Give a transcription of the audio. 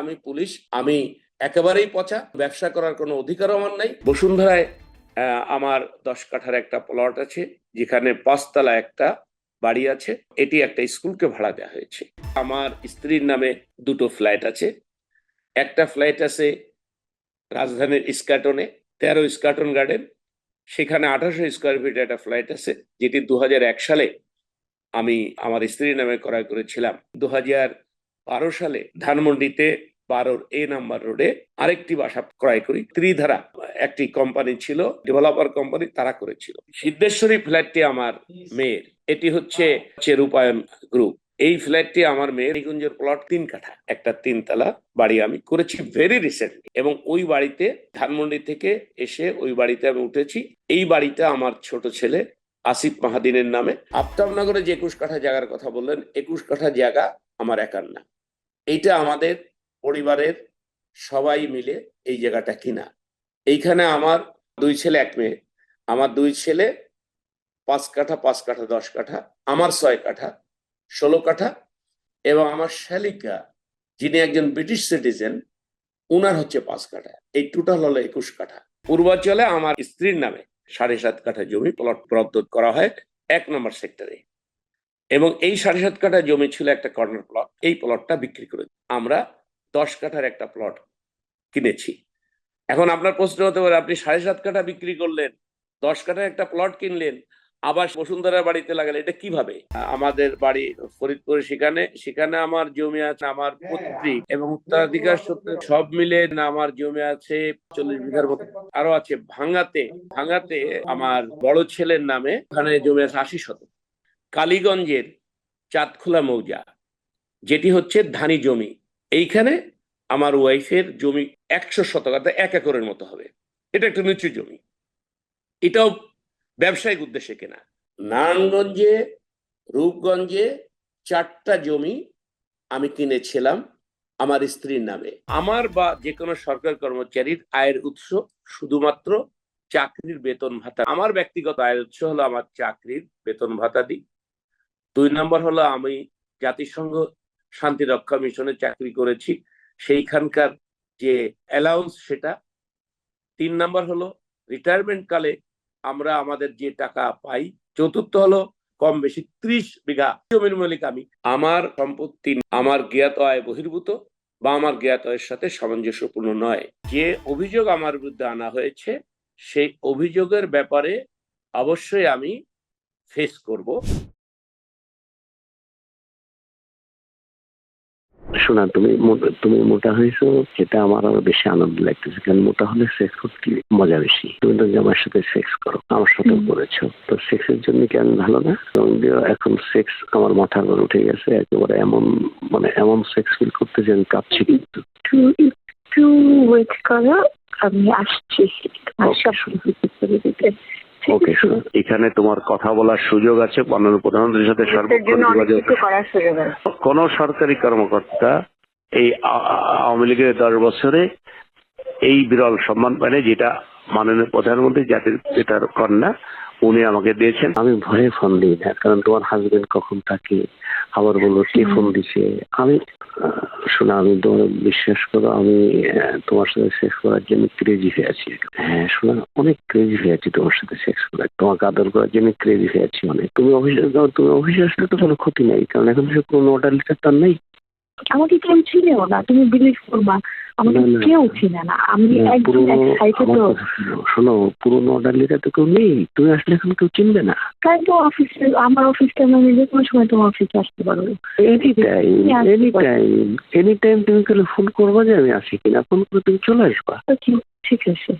আমি পুলিশ, আমি একেবারেই পচা, ব্যবসা করার কোনো অধিকার আমার নাই। বসুন্ধরায় আমার দশ কাঠার একটা প্লট আছে, যেখানে পাঁচতলা একটা বাড়ি আছে, এটি একটা স্কুলকে ভাড়া দেওয়া হয়েছে। আমার স্ত্রীর নামে দুটো ফ্ল্যাট আছে। একটা ফ্ল্যাট আছে রাজধানীর ইস্কাটনে, তেরো ইস্কাটন গার্ডেন সেখানে আঠারোশো স্কোয়ার ফিট একটা ফ্ল্যাট আছে, যেটি দু হাজার এক সালে আমি আমার স্ত্রীর নামে ক্রয় করেছিলাম। দু বারো সালে ধানমন্ডিতে বারোর এ নাম্বার রোডে আরেকটি বাসা ক্রয় করি। ত্রিধারা একটি কোম্পানি ছিল ডেভেলপার কোম্পানি তারা করেছিল। সিদ্ধেশ্বরী ফ্ল্যাটটি আমার মেয়ের। এটি হচ্ছে রূপায়ণ গ্রুপ এই ফ্ল্যাটটি আমার মেয়ের প্লট তিন কাঠা, একটা তিনতলা বাড়ি আমি করেছি ভেরি রিসেন্টলি এবং ওই বাড়িতে ধানমন্ডি থেকে এসে ওই বাড়িতে আমি উঠেছি। এই বাড়িটা আমার ছোট ছেলে আসিফ মাহাদিনের নামে। আফতাবনগরে যে একুশ কাঠা জায়গার কথা বললেন, একুশ কাঠা জায়গা আমার একার না। এইটা আমাদের পরিবারের সবাই মিলে এই জায়গাটা কিনা। এইখানে আমার দুই ছেলে, এক মেয়ে। আমার দুই ছেলে পাঁচ কাঠা পাঁচ কাঠা, দশ কাঠা, আমার ছয় কাঠা, ষোলো কাঠা এবং আমার শালিকা, যিনি একজন ব্রিটিশ সিটিজেন, উনার হচ্ছে পাঁচ কাঠা। এই টোটাল হলো একুশ কাঠা। পূর্বাঞ্চলে আমার স্ত্রীর নামে সাড়ে সাত কাঠা জমি প্লট প্রদ্যোত করা হয় এক নম্বর সেক্টরে এবং এই সাড়ে সাত কাঠা জমি ছিল একটা কর্নার প্লট এই প্লটটা বিক্রি করে। আমরা দশ কাঠার একটা প্লট কিনেছি। এখন আপনার প্রশ্ন হতে পারে, আপনি সাড়ে সাত কাঠা বিক্রি করলেন, দশ কাঠার একটা প্লট কিনলেন, আবার বসুন্ধরার বাড়িতে লাগালে এটা কীভাবে? আমাদের বাড়ি ফরিদপুর, সেখানে সেখানে আমার জমি আছে আমার পৈতৃক এবং উত্তরাধিকার সূত্রে সব মিলে না আমার জমি আছে চল্লিশ বিঘার মতো। আরও আছে ভাঙ্গাতে ভাঙ্গাতে আমার বড় ছেলের নামে ওখানে জমি আছে আশি শতক। কালীগঞ্জের চাঁদখোলা মৌজা, যেটি হচ্ছে ধানি জমি। এইখানে আমার ওয়াইফের জমি একশো শতক, অর্থাৎ এক একরের মতো হবে। এটা একটা নিচু জমি। এটাও ব্যবসায়িক উদ্দেশ্যে কেনা। নারায়ণগঞ্জে, রূপগঞ্জে চারটা জমি আমি কিনেছিলাম আমার স্ত্রীর নামে। আমার বা যে কোনো সরকারি কর্মচারীর আয়ের উৎস শুধুমাত্র চাকরির বেতন ভাতা। আমার ব্যক্তিগত আয়ের উৎস হলো আমার চাকরির বেতন ভাতা দিই দুই নম্বর হলো আমি জাতিসংঘ শান্তি রক্ষা মিশনে চাকরি করেছি। সেইখানকার যে অ্যালাউন্স সেটা, তিন নাম্বার হলো রিটায়ারমেন্ট কালে আমরা আমাদের যে টাকা পাই, চতুর্থ হলো কম বেশি ত্রিশ বিঘা জমির মালিক আমি। আমার সম্পত্তি আমার জ্ঞাত আয় বহির্ভূত বা আমার জ্ঞাত আয়ের সাথে সামঞ্জস্যপূর্ণ নয়। যে অভিযোগ আমার বিরুদ্ধে আনা হয়েছে, সেই অভিযোগের ব্যাপারে অবশ্যই আমি ফেস করব। শোনা তুমি তুমি মোটা হয়েছো সেটা আমার আরও বেশি আনন্দ লাগতেছে কারণ মোটা হলে সেক্স করতে মজা বেশি। তুমি তো জামার সাথে সেক্স করো আমার সাথে করেছ। তো সেক্সের জন্য কেন ভালো না? এবং এখন সেক্স আমার মাথার উপর উঠে গেছে একেবারে এমন মানে এমন সেক্স ফিল করতে যে আমি কাঁপছি কিন্তু। একটু একটু ওয়েট করো আমি আসছি। ওকে এখানে তোমার কথা বলার সুযোগ আছে। মাননীয় প্রধানমন্ত্রীর সাথে কোন সরকারি কর্মকর্তা এই আওয়ামী লীগের দশ বছরে এই বিরল সম্মান পায়নি যেটা মাননীয় প্রধানমন্ত্রী জাতির পিতার কন্যা উনি আমাকে দিয়েছেন। আমি ভয়ে ফোন দিই না কারণ তোমার হাজবেন্ড কখন থাকে আবার বলল কে ফোন দিছে? আমি শোনা আমি তোমার বিশ্বাস করো আমি তোমার সাথে সেক্স করার জন্য ক্রেজি হয়ে আছি। হ্যাঁ শোনা অনেক ক্রেজি হয়ে আছি তোমার সাথে সেক্স করার। তোমাকে আদর করার জন্য ক্রেজি হয়ে আছি অনেক। তুমি অফিসে তুমি অফিসে আসলে তো কোনো ক্ষতি নাই কারণ এখন কোনো অর্ডার লিটার তার নেই। আমাকে কেউ চিনেও না তুমি বিলিভ করবা। না। কেউ চিনে না। আমি না, একদম পুরোনো এক্সাইটেড তো শোনো, পুরোনো অর্ডার তো কেউ নেই। তুমি আসলে এখন কেউ চিনবে না। তাই তো অফিসে আমার অফিসটা আমি যে কোনো সময় তোমার অফিসে আসতে পারব। Any time any. Time any time তুমি তাহলে ফোন করব যে আমি আসি কিনা। ফোন করে তুমি চলে আসবা। ঠিক আছে।